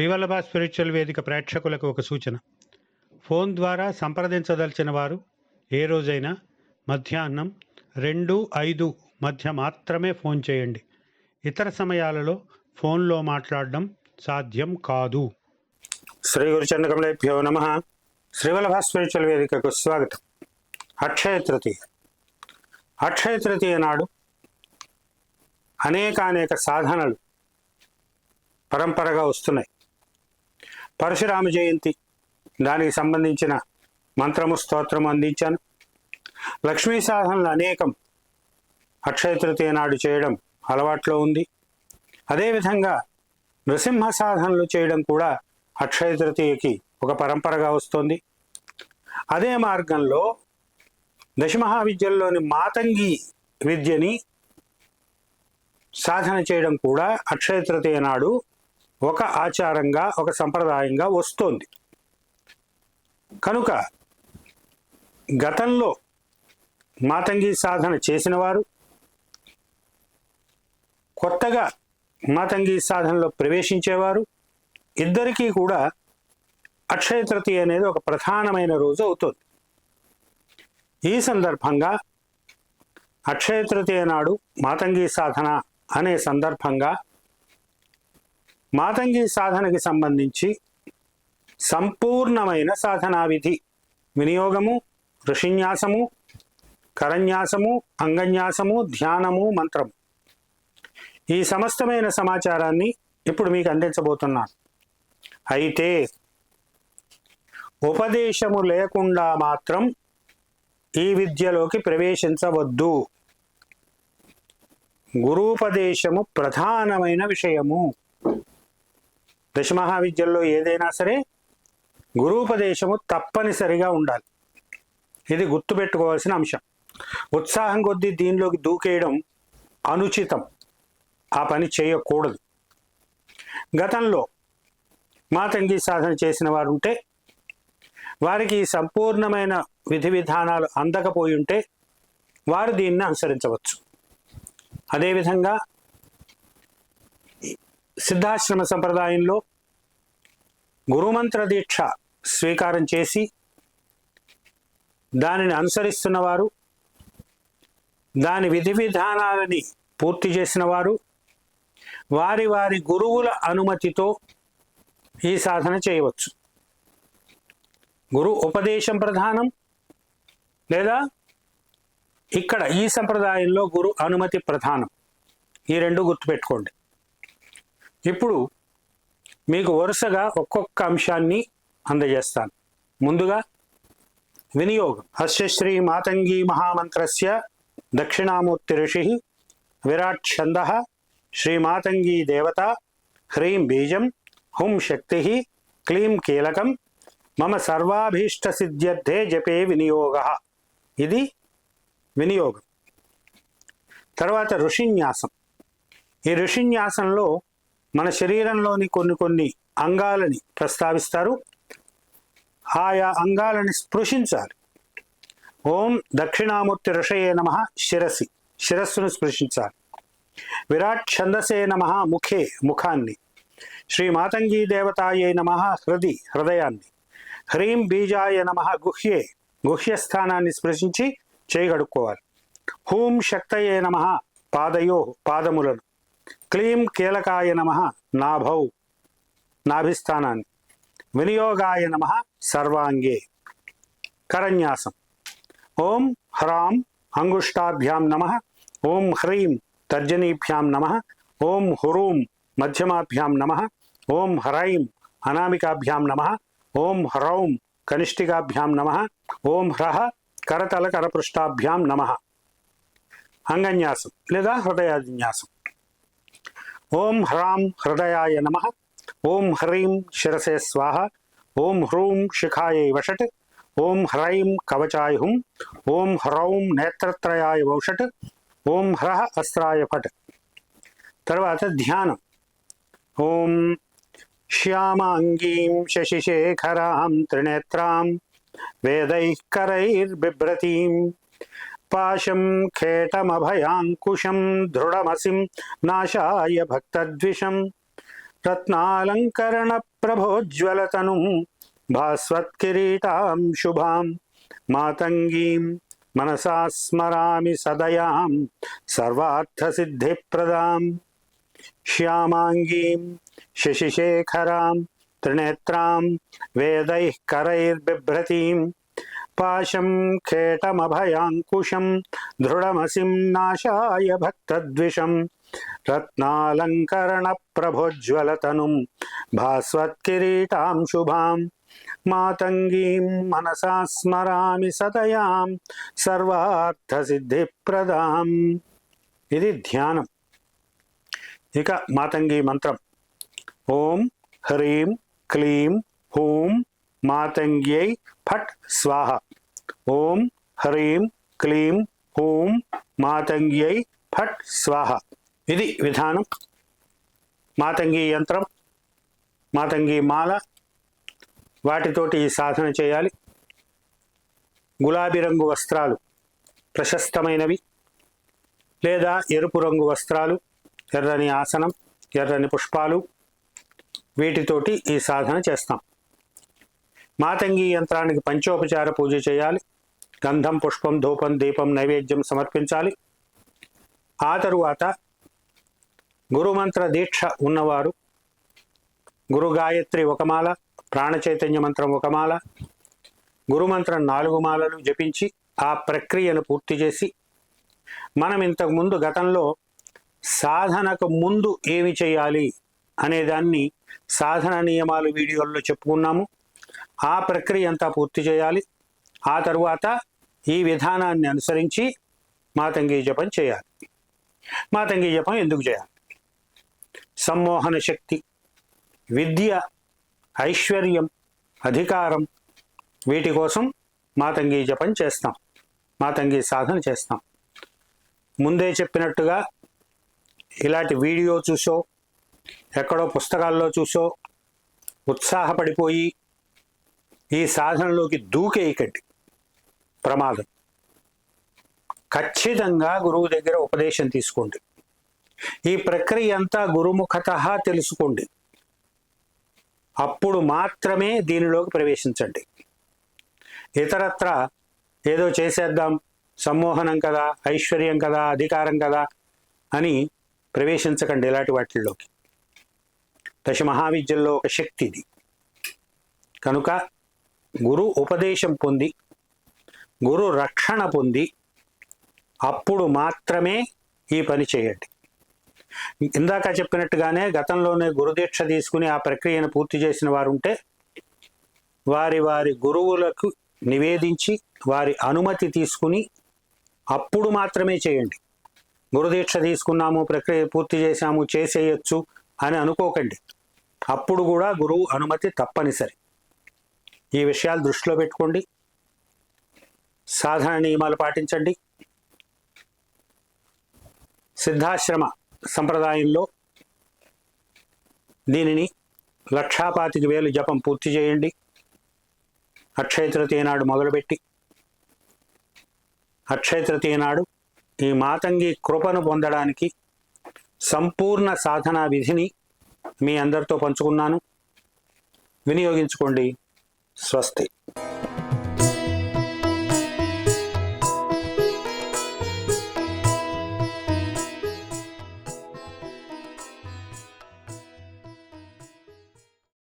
Srivallabha spiritual వేదిక ప్రేక్షకులకు ఒక సూచన. ఫోన్ ద్వారా సంప్రదించదలిచిన వారు ఏ రోజైనా మధ్యాహ్నం రెండు ఐదు మధ్య మాత్రమే ఫోన్ చేయండి. ఇతర సమయాలలో ఫోన్లో మాట్లాడడం సాధ్యం కాదు. శ్రీ గురుచంద్రకమలేభ్యో నమ. శ్రీవల్లభ స్పిరిచువల్ వేదికకు స్వాగతం. అక్షయ తృతీయ. అక్షయ తృతీయ నాడు అనేకానేక సాధనలు పరంపరగా వస్తున్నాయి. పరశురామ జయంతి. దానికి సంబంధించిన మంత్రము స్తోత్రము అందించాను. లక్ష్మీ సాధనలు అనేకం అక్షయ తృతీయ నాడు చేయడం అలవాట్లో ఉంది. అదేవిధంగా నృసింహ సాధనలు చేయడం కూడా అక్షయ తృతీయకి ఒక పరంపరగా వస్తుంది. అదే మార్గంలో దశమహావిద్యల్లోని మాతంగి విద్యని సాధన చేయడం కూడా అక్షయ తృతీయ నాడు ఒక ఆచారంగా ఒక సంప్రదాయంగా వస్తోంది. కనుక గతంలో మాతంగి సాధన చేసిన వారు కొత్తగా మాతంగి సాధనలో ప్రవేశించేవారు ఇద్దరికీ కూడా అక్షయ తృతీయ అనేది ఒక ప్రధానమైన రోజు అవుతుంది. ఈ సందర్భంగా అక్షయ తృతీయ నాడు మాతంగి సాధన అనే సందర్భంగా మాతంగి సాధనకి సంబంధించి సంపూర్ణమైన సాధనా విధి వినియోగము ఋషిన్యాసము కరన్యాసము అంగన్యాసము ధ్యానము మంత్రము. ఈ సమస్తమైన సమాచారాన్ని ఇప్పుడు మీకు అందించబోతున్నాను. అయితే ఉపదేశము లేకుండా మాత్రం ఈ విద్యలోకి ప్రవేశించవద్దు. గురూపదేశము ప్రధానమైన విషయము. దశమహావిద్యల్లో ఏదైనా సరే గురూపదేశము తప్పనిసరిగా ఉండాలి. ఇది గుర్తుపెట్టుకోవాల్సిన అంశం. ఉత్సాహం కొద్దీ దీనిలోకి దూకేయడం అనుచితం. ఆ పని చేయకూడదు. గతంలో మాతంగి సాధన చేసిన వారు ఉంటే వారికి సంపూర్ణమైన విధి విధానాలు అందకపోయి ఉంటే వారు దీన్ని అనుసరించవచ్చు. అదేవిధంగా సిద్ధాశ్రమ సంప్రదాయంలో గురుమంత్ర దీక్ష స్వీకారం చేసి దానిని అనుసరిస్తున్నవారు దాని విధి విధానాలని పూర్తి చేసిన వారు వారి వారి గురువుల అనుమతితో ఈ సాధన చేయవచ్చు. గురు ఉపదేశం ప్రధానం లేదా ఇక్కడ ఈ సంప్రదాయంలో గురు అనుమతి ప్రధానం. ఈ రెండు గుర్తుపెట్టుకోండి. ఇప్పుడు మీకు వరుసగా ఒక్కొక్క అంశాన్ని అందజేస్తాను. ముందుగా వినియోగం. హర్షశ్రీ మాతంగి మహామంత్రస్య దక్షిణామూర్తి ఋషి విరాట్ ఛంద శ్రీ మాతంగి దేవత హ్రీం బీజం హుం శక్తి క్లీం కీలకం మమ సర్వాభీష్ట సిద్ధ్యర్థే జపే వినియోగ. ఇది వినియోగం. తర్వాత ఋషిన్యాసం. ఈ ఋషిన్యాసంలో మన శరీరంలోని కొన్ని కొన్ని అంగాలని ప్రస్తావిస్తారు. ఆయా అంగాలని స్పృశించాలి. ఓం దక్షిణామూర్తి ఋషయే నమ శిరసి. శిరస్సును స్పృశించాలి. విరాట్ ఛందసే నమ ముఖే ముఖాన్ని. శ్రీ మాతంగీ దేవతాయే నమ హృది హృదయాన్ని. హ్రీం బీజాయ నమ గుహ్యే గుహ్యస్థానాన్ని స్పృశించి చేయగడుక్కోవాలి హూం శక్తయే నమ పాదయో పాదములను. క్లీం కీలకాయ నమ నాభౌ నాభిస్థానాన్ని వినియోగాయ నమ సర్వాంగే కరన్యాసం ఓం హ్రాం అంగుష్టాభ్యాం నమ ఓం హ్రీం తర్జనీభ్యాం నమ ఓం హురూం మధ్యమాభ్యాం నమ ఓం హ్రైం అనామికాభ్యాం నమ ఓం హ్రౌం కనిష్ఠికాభ్యాం నమ ఓం హ్రః కరతల కరపృష్టాభ్యాం నమ అంగన్యాసం లేదా హృదయాన్యాసం ఓం హ్రాం హృదయాయ నమ. ఓం హ్రీం శిరసే స్వాహ. ఓం హ్రూం శిఖాయై వషట్. ఓం హ్రైం కవచాయ హుం. ఓం హ్రౌం నేత్రత్రయాయ వౌషట్. ఓం హ్రహ అస్త్రాయ ఫట్ తర్వాత ధ్యానం. ఓం శ్యామాంగీం శశిశేఖరాం త్రినేత్రాం. వేదైః పాశం ఖేటమభయాంకుశం దృఢమసిం నాశాయ భక్తద్విషం రత్నాలంకరణ ప్రభోజ్వలతను భాస్వత్కిరీటాం శుభాం మాతంగీం మనసా స్మరామి సదయాం సర్వార్థసిద్ధిప్రదాం శ్యామాంగీం శశిశేఖరాం త్రినేత్రాం వేदैः పాశం ఖేటమభయాంకుశం దృఢమసిం నాశాయ భక్తద్విషం రత్నాలంకరణ ప్రభోజ్వలతను భాస్వత్కిరీటాం శుభాం మాతంగీం మనసా స్మరామి సతయాం ప్రదాం ఇది ధ్యానం. ఇక మాతంగి మంత్రం. ఓం హ్రీం క్లీం హూం మాతంగ్యై ఫట్ స్వాహ. ఓం హ్రీం క్లీం హూం మాతంగ్యై ఫట్ స్వాహ. ఇది విధానం. మాతంగి యంత్రం మాతంగి మాల వాటితోటి ఈ సాధన చేయాలి. గులాబీ రంగు వస్త్రాలు ప్రశస్తమైనవి లేదా ఎరుపు రంగు వస్త్రాలు ఎర్రని ఆసనం ఎర్రని పుష్పాలు వీటితోటి ఈ సాధన చేస్తాం. మాతంగి యంత్రానికి పంచోపచార పూజ చేయాలి. గంధం పుష్పం ధూపం దీపం నైవేద్యం సమర్పించాలి. ఆ తరువాత గురుమంత్ర దీక్ష ఉన్నవారు గురు గాయత్రి ఒక మాల మంత్రం ఒక మాల గురుమంత్రం నాలుగు మాలలు జపించి ఆ ప్రక్రియను పూర్తి చేసి మనం ఇంతకుముందు గతంలో సాధనకు ముందు ఏమి చేయాలి అనే దాన్ని సాధన నియమాలు వీడియోల్లో చెప్పుకున్నాము. ఆ ప్రక్రియ అంతా పూర్తి చేయాలి. ఆ తరువాత ఈ విధానాన్ని అనుసరించి మాతంగి జపం చేయాలి. మాతంగి జపం ఎందుకు చేయాలి? సమ్మోహన శక్తి విద్య ఐశ్వర్యం అధికారం వీటి కోసం మాతంగి జపం చేస్తాం. మాతంగి సాధన చేస్తాం. ముందే చెప్పినట్టుగా ఇలాంటి వీడియో చూసో ఎక్కడో పుస్తకాల్లో చూసో ఉత్సాహపడిపోయి ఈ సాధనలోకి దూకేయకండి ప్రమాదం. ఖచ్చితంగా గురువు దగ్గర ఉపదేశం తీసుకోండి. ఈ ప్రక్రియ అంతా గురుముఖత తెలుసుకోండి. అప్పుడు మాత్రమే దీనిలోకి ప్రవేశించండి. ఇతరత్ర ఏదో చేసేద్దాం సమ్మోహనం కదా ఐశ్వర్యం కదా అధికారం కదా అని ప్రవేశించకండి ఇలాంటి వాటిల్లోకి. దశ మహావిద్యల్లో ఒక శక్తి ఇది. కనుక గురు ఉపదేశం పొంది గురు రక్షణ పొంది అప్పుడు మాత్రమే ఈ పని చేయండి. ఇందాక చెప్పినట్టుగానే గతంలోనే గురుదీక్ష తీసుకుని ఆ ప్రక్రియను పూర్తి చేసిన వారు ఉంటే వారి వారి గురువులకు నివేదించి వారి అనుమతి తీసుకుని అప్పుడు మాత్రమే చేయండి. గురుదీక్ష తీసుకున్నాము ప్రక్రియ పూర్తి చేశాము చేసేయచ్చు అని అనుకోకండి. అప్పుడు కూడా గురువు అనుమతి తప్పనిసరి. ఈ విషయాలు దృష్టిలో పెట్టుకోండి. సాధన నియమాలు పాటించండి. సిద్ధాశ్రమ సంప్రదాయంలో దీనిని లక్షాపాతికి వేలు జపం పూర్తి చేయండి. అక్షయ తృతీయ నాడు మొదలుపెట్టి అక్షయ తృతీయ నాడు ఈ మాతంగి కృపను పొందడానికి సంపూర్ణ సాధనా విధిని మీ అందరితో పంచుకున్నాను. వినియోగించుకోండి. स्वस्ति।